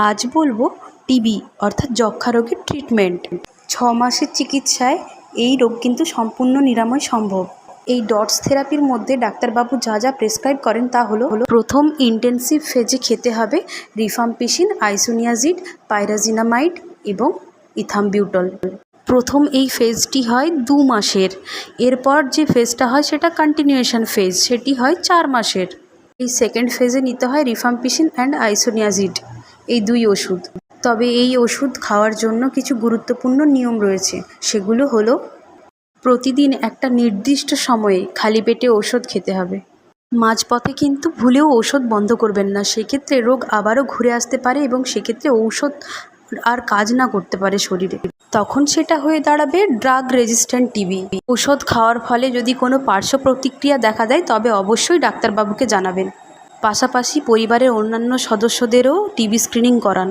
আজ বলব টিবি অর্থাৎ যক্ষ্মা রোগের ট্রিটমেন্ট ছ মাসের চিকিৎসায় এই রোগ কিন্তু সম্পূর্ণ নিরাময় সম্ভব। এই ডটস থেরাপির মধ্যে ডাক্তারবাবু যা যা প্রেসক্রাইব করেন তা হলো প্রথম ইন্টেন্সিভ ফেজে খেতে হবে রিফাম্পিসিন আইসোনিয়াজিড পাইরাজিনামাইড এবং ইথামবিউটল প্রথম এই ফেজটি হয় দু মাসের। এরপর যে ফেজটা হয় সেটা কন্টিনিউয়েশন ফেজ সেটি হয় চার মাসের। এই সেকেন্ড ফেজে নিতে হয় রিফাম্পিসিন অ্যান্ড আইসোনিয়াজিড এই দুই ওষুধ। তবে এই ওষুধ খাওয়ার জন্য কিছু গুরুত্বপূর্ণ নিয়ম রয়েছে। সেগুলো হলো, প্রতিদিন একটা নির্দিষ্ট সময়ে খালি পেটে ওষুধ খেতে হবে। মাঝপথে কিন্তু ভুলেও ঔষধ বন্ধ করবেন না। সেক্ষেত্রে রোগ আবারও ঘুরে আসতে পারে এবং সেক্ষেত্রে ঔষধ আর কাজ না করতে পারে শরীরে। তখন সেটা হয়ে দাঁড়াবে ড্রাগ রেজিস্ট্যান্ট টিবি। ওষুধ খাওয়ার ফলে যদি কোনো পার্শ্ব প্রতিক্রিয়া দেখা দেয়, তবে অবশ্যই ডাক্তারবাবুকে জানাবেন। পাশাপাশি পরিবারের অন্যান্য সদস্যদেরও টিবি স্ক্রিনিং করান।